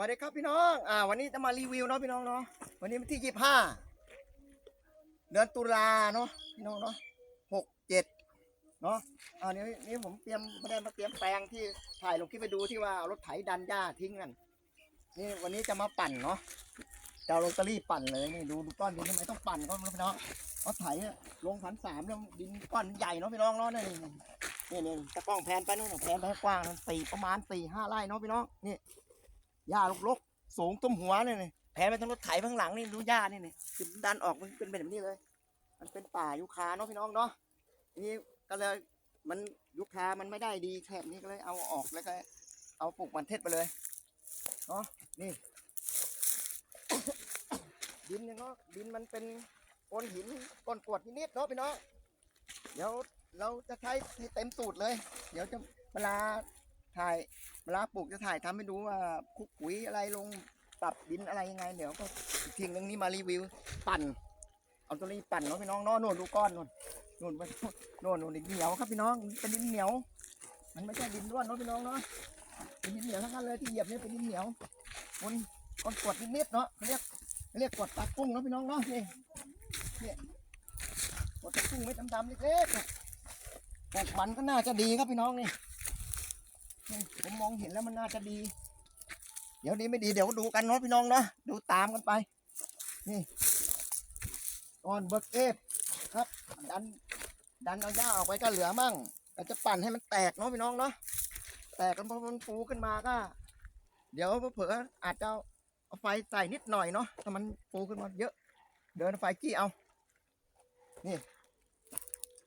สวัสดีครับพี่น้อง อ่า วันนี้จะมารีวิวเนาะพี่น้องเนาะ วันนี้วันที่ยี่ห้าเดือนตุลาเนาะพี่น้องเนาะหกเจ็ดเนาะ อ่า นี่นี่ผมเตรียมไม่ได้มาเตรียมแปลงที่ถ่ายลงคลิปไปดูที่ว่าเอารถไถดันหญ้าทิ้งกัน นี่วันนี้จะมาปั่นเนาะจะเอาลงตะลี่ปั่นเลยนี่ดูดูก้อนดินทำไมต้องปั่นก็ไม่รู้พี่น้องเอาไถอะลงพันสามแล้วดินก้อนใหญ่เนาะพี่น้องเนาะนี่นี่นี่ตะกล้องแพนไปนู่นแพนไปกว้างสี่ประมาณสี่ห้าไร่เนาะพี่น้องนี่ หญ้าลกๆสูงต้มหัวเนี่ยนี่แผ่ไปทางรถไถข้างหลังนี่ดูหญ้านี่นี่คือดันออกมันเป็นแบบนี้เลย มันเป็นป่ายูคาเนาะพี่น้องเนาะทีนี้ก็เลยมันยูคามันไม่ได้ดีแถบนี้ก็เลยเอาออกแล้วก็ เอาปลูกมันเทศไปเลยเนาะนี่ ดินเนี่ยเนาะดินมันเป็นก้อนหินก้อนกรวดนิดๆเนาะพี่น้องเดี๋ยวเราจะใช้ให้เต็มสูตรเลย เดี๋ยวจะเวลา ถ่ายเวลาปลูกจะถ่ายทำให้ดูว่าคุกปุ๋ยอะไรลงปรับดินอะไรยังไง เดี๋ยวก็อีกทีนึงนี้มารีวิวปั่น เอาตัวนี้ปั่นเนาะพี่น้องเนาะโน่นดูก้อนโน่นโน่นไปโน่นน่นดินเหนียวครับพี่น้องเป็นดินเหนียว มันไม่ใช่ดินร่วนเนาะพี่น้องเนาะเป็นดินเหนียวทั้งนั้นเลยที่เหยียบเนี่ยเป็นดินเหนียวบนก้อนกดนิดๆเนาะเขาเรียกเขาเรียกกดตากุ้งเนาะพี่น้องเนาะนี่นี่กดตากุ้งไม่ดำๆเล็กๆแต่มันก็น่าจะดีครับพี่น้องนี่ ผมมองเห็นแล้วมันน่าจะดี เดี๋ยวดีไม่ดีเดี๋ยวดูกันเนาะพี่น้องเนาะดูตามกันไป นี่ตอนเบิร์กเอฟครับ ดัน ดันเอาหญ้าออกไปก็เหลือมั่งเราจะปั่นให้มันแตกเนาะพี่น้องเนาะแตกกันพอมันฟูขึ้นมาก็ เดี๋ยวเผลออาจจะเอาไฟใส่นิดหน่อยเนาะถ้ามันฟูขึ้นมาเยอะ เดินไฟจี้เอา นี่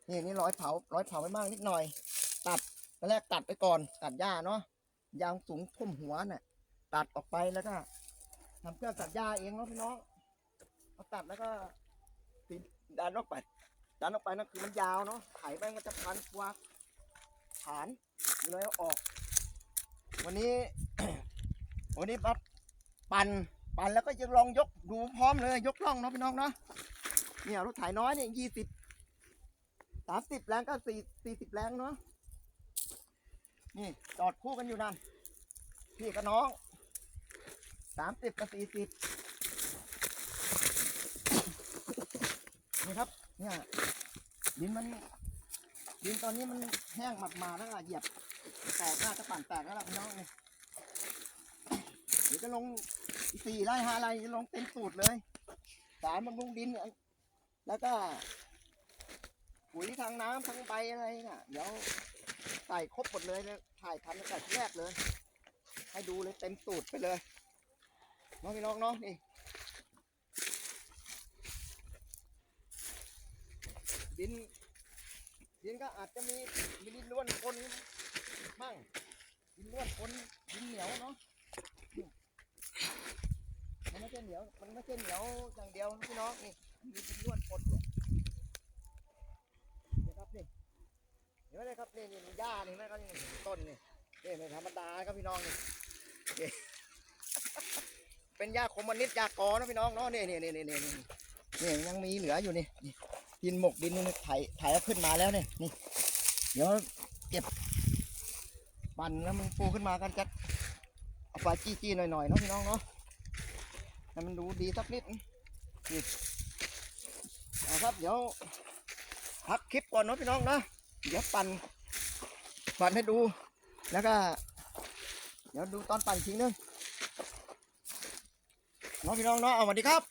นี่นี่ร้อยเผาร้อยเผาไปบ้างนิดหน่อย ตัด ตอนแรกตัดไปก่อน ตัดหญ้าเนาะยางสูงท่วมหัวน่ะตัดออกไปแล้วก็ทำเครื่องตัดหญ้าเองเนาะพี่น้องเอาตัดแล้วก็ติดดันออกไปดันออกไปนั่นคือมันยาวเนาะไถไปมันจะพันกว่าฐานเลยออก วันนี้ วันนี้ปัดปั่นปั่นแล้วก็จะลองยกดูพร้อมเลย ยกล่องเนาะพี่น้องเนาะเนี่ยรถไถน้อยเนี่ยยี่สิบสามสิบแรงก็สี่สี่สิบแรงเนาะ นี่จอดคู่กันอยู่นั่น พี่กับน้องสามสิบกับสี่สิบนี่ครับ เนี่ยดินมัน ดินตอนนี้มันแห้งหมัดมาแล้วอะเหยียบ แตกหน้าจะปั่นแตกแล้วล่ะพี่น้องนี่เดี๋ยวจะลงสี่ไร่ห้าไร่จะลงเต็มสูตรเลย สารบำรุงดินเนี่ยแล้วก็ปุ๋ยทางน้ำทางใบอะไรน่ะ เดี๋ยว ส่ครบหมดเลยนะถ่ายทำตั้งแต่แรกเลย ให้ดูเลยเต็มสูตรไปเลยน้องพี่น้องเนาะนี่ดินดินก็อาจจะมีมีดินล้วนคนมั่งดินล้วนคนดินเหนียวเนาะมันไม่ใช่เหนียว มันไม่ใช่เหนียวอย่างเดียวนะพี่น้องนี่มีดินล้วนคนด้วยนี่ครับนี่ เห็นไหมเลยครับนี่นี่หญ้านี่เห็นไหมครับนี่ต้นนี่นี่ไม่ธรรมดาครับพี่น้องนี่เป็นหญ้าคมมนิสต์หญ้ากอนะพี่น้องเนาะนี่นี่นี่นี่นี่นี่ยังมีเหลืออยู่นี่ดินหมกดินนี่ไถไถขึ้นมาแล้วเนี่ยนี่เดี๋ยวเก็บปั่นแล้วมันฟูขึ้นมากันจะเอาไฟจี้ๆหน่อยๆเนาะพี่น้องเนาะให้มันดูดีสักนิดนี่ครับเดี๋ยวพักคลิปก่อนเนาะพี่น้องเนาะ เดี๋ยวปั่นปั่นให้ดู แล้วก็ เดี๋ยวดูตอนปั่นอีกทีนึงน้องพี่น้องเนาะเอาสวัสดีครับ